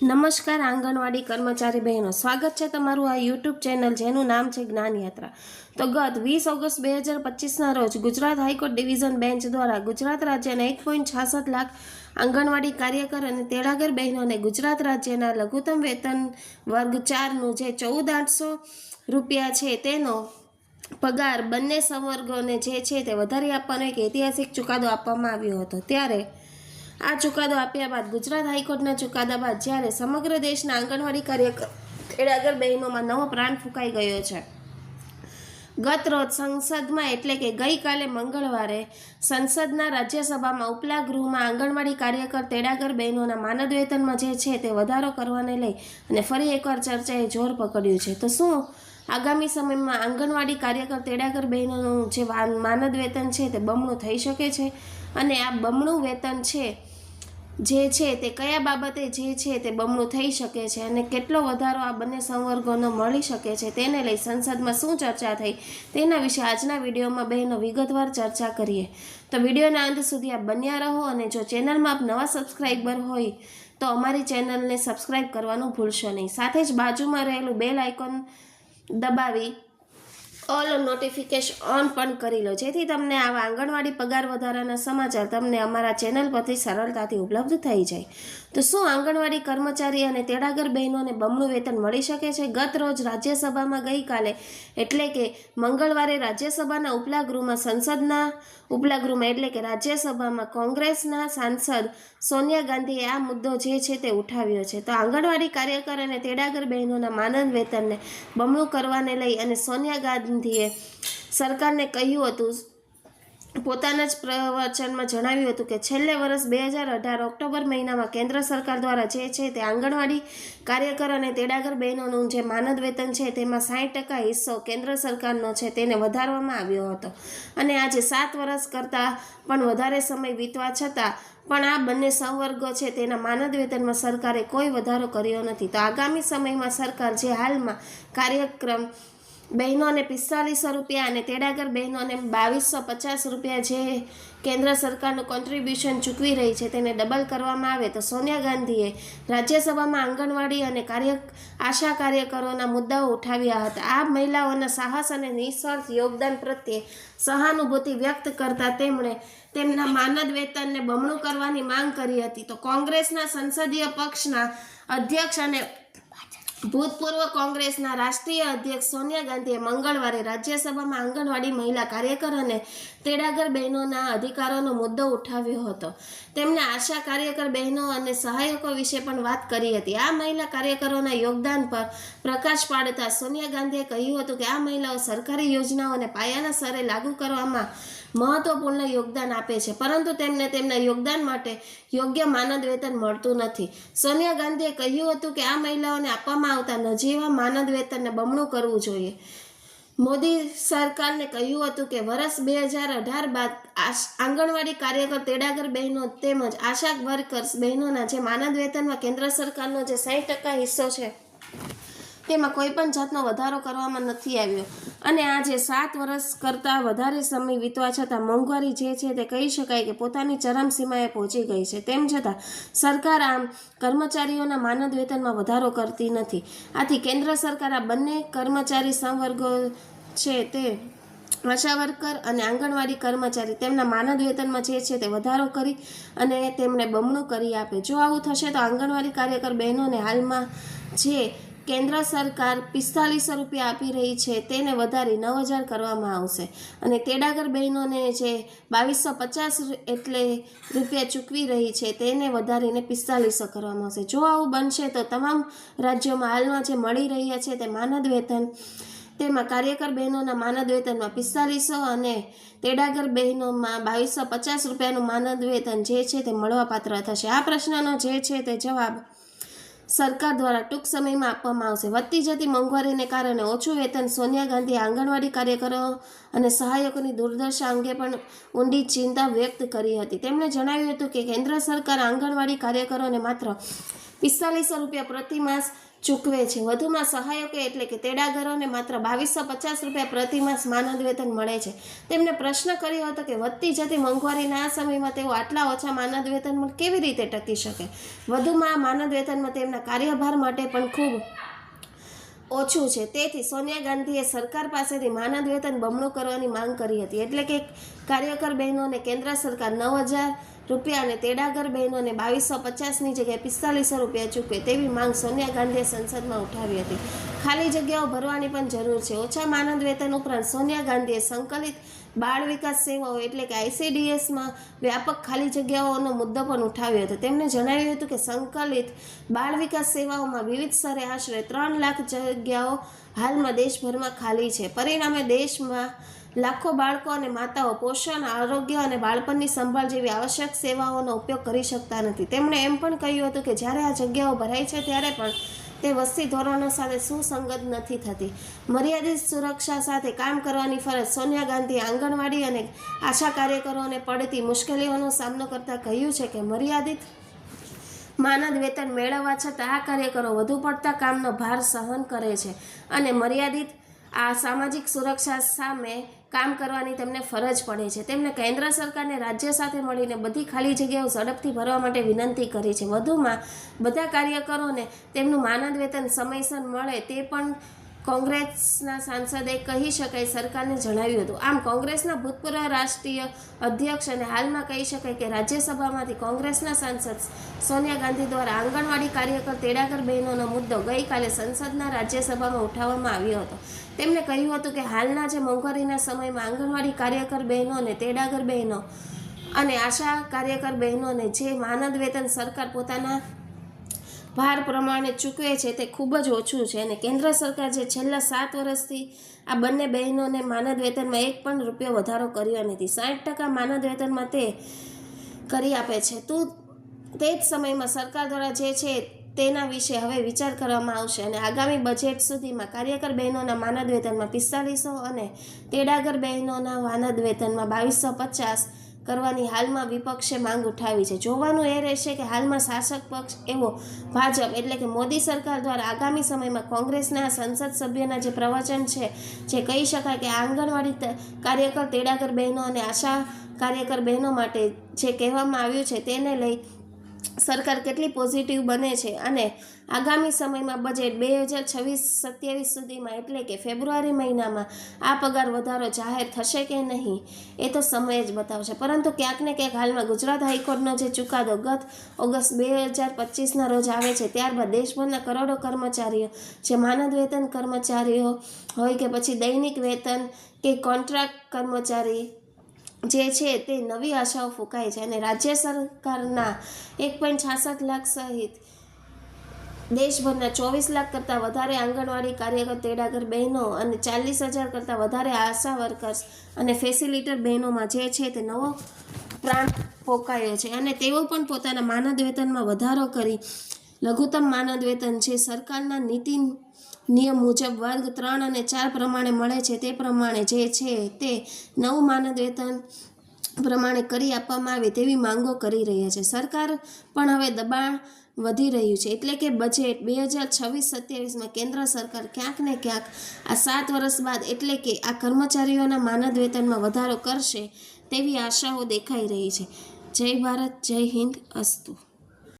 નમસ્કાર, આંગણવાડી કર્મચારી બહેનો. સ્વાગત છે તમારું આ યુટ્યુબ ચેનલ જેનું નામ છે જ્ઞાનયાત્રા. તો ગત વીસ ઓગસ્ટ બે હજાર પચીસના રોજ ગુજરાત હાઈકોર્ટ ડિવિઝન બેન્ચ દ્વારા ગુજરાત રાજ્યના એક પોઈન્ટ છાસઠ લાખ આંગણવાડી કાર્યકર અને તેડાગર બહેનોને ગુજરાત રાજ્યના લઘુત્તમ વેતન વર્ગ ચારનું જે ચૌદ આઠસો રૂપિયા છે તેનો પગાર બંને સંવર્ગોને જે છે તે વધારી આપવાનો એક ઐતિહાસિક ચુકાદો આપવામાં આવ્યો હતો. ત્યારે આ ચુકાદો આપ્યા બાદ ગુજરાત હાઈકોર્ટના ચુકાદા બાદ જ્યારે સમગ્ર દેશના આંગણવાડી કાર્યકર તેડાગર બહેનોમાં નવો પ્રાણ ફૂંકાઈ ગયો છે. ગત રોજ સંસદમાં એટલે કે ગઈકાલે મંગળવારે સંસદના રાજ્યસભામાં ઉપલા ગૃહમાં આંગણવાડી કાર્યકર તેડાગર બહેનોના માનદ વેતનમાં જે છે તે વધારો કરવાને લઈ અને ફરી એકવાર ચર્ચાએ જોર પકડ્યું છે. તો શું આગામી સમયમાં આંગણવાડી કાર્યકર તેડાગર બહેનોનું જે માનદ વેતન છે તે બમણું થઈ શકે છે? અને આ બમણું વેતન છે જે છે તે કયા બાબતે જે છે તે બમણું થઈ શકે છે અને કેટલો વધારો આ બંને સંવર્ગોનો મળી શકે છે તેને લઈ સંસદમાં શું ચર્ચા થઈ તેના વિશે આજના વિડીયોમાં બહેનો વિગતવાર ચર્ચા કરીએ. તો વિડીયોના અંત સુધી આપ બન્યા રહો અને જો ચેનલમાં આપ નવા સબસ્ક્રાઈબર હોય તો અમારી ચેનલને સબસ્ક્રાઈબ કરવાનું ભૂલશો નહીં. સાથે જ બાજુમાં રહેલું બેલ આઇકોન દબાવી ઓલ નોટિફિકેશન ઓન પણ કરી લો. જેથી તમને આવા આંગણવાડી પગાર વધારાના સમાચાર તમને અમારા ચેનલ પરથી સરળતાથી ઉપલબ્ધ થઈ જાય. તો શું આંગણવાડી કર્મચારી અને તેડાગર બહેનોને બમણું વેતન મળી શકે છે? ગત રોજ રાજ્યસભામાં ગઈકાલે એટલે કે મંગળવારે રાજ્યસભાના ઉપલા ગૃહમાં સંસદના ઉપલા ગૃહમાં એટલે કે રાજ્યસભામાં કોંગ્રેસના સાંસદ સોનિયા ગાંધીએ આ મુદ્દો જે છે તે ઉઠાવ્યો છે. તો આંગણવાડી કાર્યકર અને તેડાગર બહેનોના માનદ વેતનને બમણું કરવાને લઈ અને સોનિયા ગાંધીએ સરકારને કહ્યું હતું, પોતાના જ પ્રવચનમાં જણાવ્યું હતું કે છેલ્લે વર્ષ બે હજાર અઢાર ઓક્ટોબર મહિનામાં કેન્દ્ર સરકાર દ્વારા જે છે તે આંગણવાડી કાર્યકર અને તેડાગર બહેનોનું જે માનદ વેતન છે તેમાં સાઠ ટકા હિસ્સો કેન્દ્ર સરકારનો છે તેને વધારવામાં આવ્યો હતો. અને આજે સાત વર્ષ કરતાં પણ વધારે સમય વીતવા છતાં પણ આ બંને સંવર્ગો છે તેના માનદ વેતનમાં સરકારે કોઈ વધારો કર્યો નથી. તો આગામી સમયમાં સરકાર જે હાલમાં કાર્યક્રમ બહેનોને પિસ્તાલીસો રૂપિયા અને તેડાગર બહેનોને બાવીસો પચાસ રૂપિયા જે કેન્દ્ર સરકારનું કોન્ટ્રીબ્યુશન ચૂકવી રહી છે તેને ડબલ કરવામાં આવે તો સોનિયા ગાંધીએ રાજ્યસભામાં આંગણવાડી અને કાર્ય, આશા કાર્યકરોના મુદ્દાઓ ઉઠાવ્યા હતા. આ મહિલાઓના સાહસ અને નિસ્વાર્થ યોગદાન પ્રત્યે સહાનુભૂતિ વ્યક્ત કરતા તેમણે તેમના માનદ વેતનને બમણું કરવાની માંગ કરી હતી. તો કોંગ્રેસના સંસદીય પક્ષના અધ્યક્ષ અને ભૂતપૂર્વ કોંગ્રેસના રાષ્ટ્રીય અધ્યક્ષ સોનિયા ગાંધીએ મંગળવારે રાજ્યસભામાં આંગણવાડી મહિલા કાર્યકર અને તેડાગર બહેનોના અધિકારોનો મુદ્દો ઉઠાવ્યો હતો. તેમણે આશા કાર્યકર બહેનો અને સહાયકો વિશે પણ વાત કરી હતી. આ મહિલા કાર્યકરોના યોગદાન પર પ્રકાશ પાડતા સોનિયા ગાંધીએ કહ્યું હતું કે આ મહિલાઓ સરકારી યોજનાઓને પાયાના સ્તરે લાગુ કરવામાં મહત્વપૂર્ણ યોગદાન આપે છે, પરંતુ તેમને તેમના યોગદાન માટે યોગ્ય માનદ વેતન મળતું નથી. સોનિયા ગાંધીએ કહ્યું હતું કે આ મહિલાઓને આપવામાં આવતા નજીવા માનદ વેતનને બમણું કરવું જોઈએ. મોદી સરકારને કહ્યું હતું કે વર્ષ બે હજાર અઢાર બાદ આંગણવાડી કાર્યકર તેડાગર બહેનો તેમજ આશા વર્કર્સ બહેનોના જે માનદ વેતનમાં કેન્દ્ર સરકારનો જે સાહીઠ ટકા હિસ્સો છે. તેમાં કોઈ પણ જાતનો વધારો કરવામાં નથી આવ્યો. અને આજે સાત વર્ષ કરતાં વધારે સમય વીતવા છતાં મોંઘવારી જે છે તે કહી શકાય કે પોતાની ચરમસીમાએ પહોંચી ગઈ છે. તેમ છતાં સરકાર આમ કર્મચારીઓના માનદ વેતનમાં વધારો કરતી નથી. આથી કેન્દ્ર સરકાર આ બંને કર્મચારી સંવર્ગો છે તે આશા વર્કર અને આંગણવાડી કર્મચારી તેમના માનદ વેતનમાં જે છે તે વધારો કરી અને તેમણે બમણું કરી આપે. જો આવું થશે તો આંગણવાડી કાર્યકર બહેનોને હાલમાં જે કેન્દ્ર સરકાર પિસ્તાલીસો રૂપિયા આપી રહી છે, તેને વધારી નવ હજાર કરવામાં આવશે. અને તેડાગર બહેનોને જે બાવીસો પચાસ એટલે રૂપિયા ચૂકવી રહી છે, તેને વધારીને પિસ્તાલીસો કરવામાં આવશે. જો આવું બનશે તો તમામ રાજ્યોમાં હાલમાં જે મળી રહ્યા છે તે માનદ વેતન, તેમાં કાર્યકર બહેનોના માનદ વેતનમાં પિસ્તાલીસો અને તેડાગર બહેનોમાં બાવીસો પચાસ રૂપિયાનું માનદ વેતન જે છે તે મળવાપાત્ર થશે. આ પ્રશ્નનો જે છે તે જવાબ સરકાર દ્વારા ટૂંક સમયમાં આપવામાં આવશે. વધતી જતી મોંઘવારીને કારણે ઓછું વેતન સોનિયા ગાંધીએ આંગણવાડી કાર્યકરો અને સહાયકોની દુર્દશા અંગે પણ ઊંડી ચિંતા વ્યક્ત કરી હતી. તેમણે જણાવ્યું હતું કે કેન્દ્ર સરકાર આંગણવાડી કાર્યકરોને માત્ર પિસ્તાલીસો રૂપિયા પ્રતિ માસ ચૂકવે છે. વધુમાં સહાયકો એટલે કે તેડાગરોને માત્ર બાવીસો પચાસ રૂપિયા પ્રતિમાસ માનદ વેતન મળે છે. તેમણે પ્રશ્ન કર્યો હતો કે વધતી જતી મોંઘવારીના આ સમયમાં તેઓ આટલા ઓછા માનદ વેતનમાં કેવી રીતે ટકી શકે? વધુમાં માનદ વેતનમાં તેમના કાર્યભાર માટે પણ ખૂબ ઓછું છે. તેથી સોનિયા ગાંધીએ સરકાર પાસેથી માનદ વેતન બમણું કરવાની માંગ કરી હતી. એટલે કે કાર્યકર બહેનોને કેન્દ્ર સરકાર નવ હજાર રૂપિયા અને તેડાગર બહેનોને બાવીસો પચાસની જગ્યાએ પિસ્તાલીસો રૂપિયા ચૂકવે તેવી માંગ સોનિયા ગાંધીએ સંસદમાં ઉઠાવી હતી. ખાલી જગ્યાઓ ભરવાની પણ જરૂર છે. ઓછા માનદ વેતન ઉપરાંત સોનિયા ગાંધીએ સંકલિત બાળ વિકાસ સેવાઓ એટલે કે આઈસીડીએસમાં વ્યાપક ખાલી જગ્યાઓનો મુદ્દો પણ ઉઠાવ્યો હતો. તેમણે જણાવ્યું હતું કે સંકલિત બાળ વિકાસ સેવાઓમાં વિવિધ સ્તરે આશરે ત્રણ લાખ જગ્યાઓ હાલમાં દેશભરમાં ખાલી છે. પરિણામે દેશમાં લાખો બાળકો અને માતાઓ પોષણ, આરોગ્ય અને બાળપણની સંભાળ જેવી આવશ્યક સેવાઓનો ઉપયોગ કરી શકતા નથી. તેમણે એમ પણ કહ્યું હતું કે જ્યારે આ જગ્યાઓ ભરાય છે ત્યારે પણ તે વસ્તી ધોરણો સાથે સુસંગત નથી થતી. મર્યાદિત સુરક્ષા સાથે કામ કરવાની ફરજ સોનિયા ગાંધીએ આંગણવાડી અને આશા કાર્યકરોને પડતી મુશ્કેલીઓનો સામનો કરતાં કહ્યું છે કે મર્યાદિત માનદ વેતન મેળવવા છતાં આ કાર્યકરો વધુ પડતા કામનો ભાર સહન કરે છે અને મર્યાદિત આ સામાજિક સુરક્ષા સામે કામ કરવાની તેમને ફરજ પડે છે. તેમણે કેન્દ્ર સરકારને રાજ્ય સાથે મળીને બધી ખાલી જગ્યાઓ ઝડપથી ભરવા માટે વિનંતી કરી છે. વધુમાં, બધા કાર્યકરોને તેમનું માનદ વેતન સમયસર મળે તે પણ કોંગ્રેસના સાંસદે કહી શકાય, સરકારને જણાવ્યું હતું. આમ કોંગ્રેસના ભૂતપૂર્વ રાષ્ટ્રીય અધ્યક્ષ અને હાલમાં કહી શકાય કે રાજ્યસભામાંથી કોંગ્રેસના સાંસદ સોનિયા ગાંધી દ્વારા આંગણવાડી કાર્યકર તેડાગર બહેનોનો મુદ્દો ગઈકાલે સંસદના રાજ્યસભામાં ઉઠાવવામાં આવ્યો હતો. તેમણે કહ્યું હતું કે હાલના જે મોંઘવારીના સમયમાં આંગણવાડી કાર્યકર બહેનો અને તેડાગર બહેનો અને આશા કાર્યકર બહેનોને જે માનદ વેતન સરકાર પોતાના ભાર પ્રમાણે ચૂકવે છે તે ખૂબ જ ઓછું છે અને કેન્દ્ર સરકાર જે છેલ્લા સાત વર્ષથી આ બંને બહેનોને માનદ વેતનમાં એક પણ રૂપિયો વધારો કર્યો નથી. સાઠ ટકા માનદ વેતનમાં તે કરી આપે છે. તું તે જ સમયમાં સરકાર દ્વારા જે છે તેના વિશે હવે વિચાર કરવામાં આવશે અને આગામી બજેટ સુધીમાં કાર્યકર બહેનોના માનદ વેતનમાં પિસ્તાલીસો અને તેડાગર બહેનોના માનદ વેતનમાં બાવીસો પચાસ કરવાની હાલમાં વિપક્ષે માંગ ઉઠાવી છે. જોવાનું એ રહેશે કે હાલમાં શાસક પક્ષ એવો ભાજપ એટલે કે મોદી સરકાર દ્વારા આગામી સમયમાં કોંગ્રેસના સંસદ સભ્યના જે પ્રવચન છે, જે કહી શકાય કે આંગણવાડી કાર્યકર તેડાગર બહેનો અને આશા કાર્યકર બહેનો માટે જે કહેવામાં આવ્યું છે, તેને લઈ સરકાર કેટલી પોઝિટિવ બને છે અને આગામી સમયમાં બજેટ બે હજાર છવ્વીસ સત્યાવીસ સુધીમાં એટલે કે ફેબ્રુઆરી મહિનામાં આ પગાર વધારો જાહેર થશે કે નહીં, એ તો સમય જ બતાવશે. પરંતુ ક્યાંક ને ક્યાંક હાલમાં ગુજરાત હાઈકોર્ટનો જે ચુકાદો ગત ઓગસ્ટ બે હજાર પચીસના રોજ આવે છે, ત્યારબાદ દેશભરના કરોડો કર્મચારીઓ, જે માનદ વેતન કર્મચારીઓ હોય કે પછી દૈનિક વેતન કે કોન્ટ્રાક્ટ કર્મચારી જે છે તે નવી આશાઓ ફૂંકાઈ છે અને રાજ્ય સરકારના એક પોઈન્ટ છાસઠ લાખ સહિત દેશભરના ચોવીસ લાખ કરતાં વધારે આંગણવાડી કાર્યકર, તેડાગર બહેનો અને ચાલીસ હજાર કરતાં વધારે આશા વર્કર્સ અને ફેસિલિટર બહેનોમાં જે છે તે નવો પ્રાણ પોકાયો છે. અને તેઓ પણ પોતાના માનદ વેતનમાં વધારો કરી લઘુત્તમ માનદ વેતન જે સરકારના નીતિ નિયમ મુજબ વર્ગ ત્રણ અને ચાર પ્રમાણે મળે છે. તે પ્રમાણે જે છે તે નવું માનદ વેતન પ્રમાણે કરી આપવામાં આવે તેવી માંગો કરી રહ્યા છે. સરકાર પણ હવે દબાણ વધી રહ્યું છે. એટલે કે બજેટ બે હજાર છવ્વીસ સત્યાવીસમાં કેન્દ્ર સરકાર ક્યાંક ને ક્યાંક આ સાત વર્ષ બાદ એટલે કે આ કર્મચારીઓના માનદ વેતનમાં વધારો કરશે તેવી આશાઓ દેખાઈ રહી છે. જય ભારત, જય હિન્દ, અસ્તુ.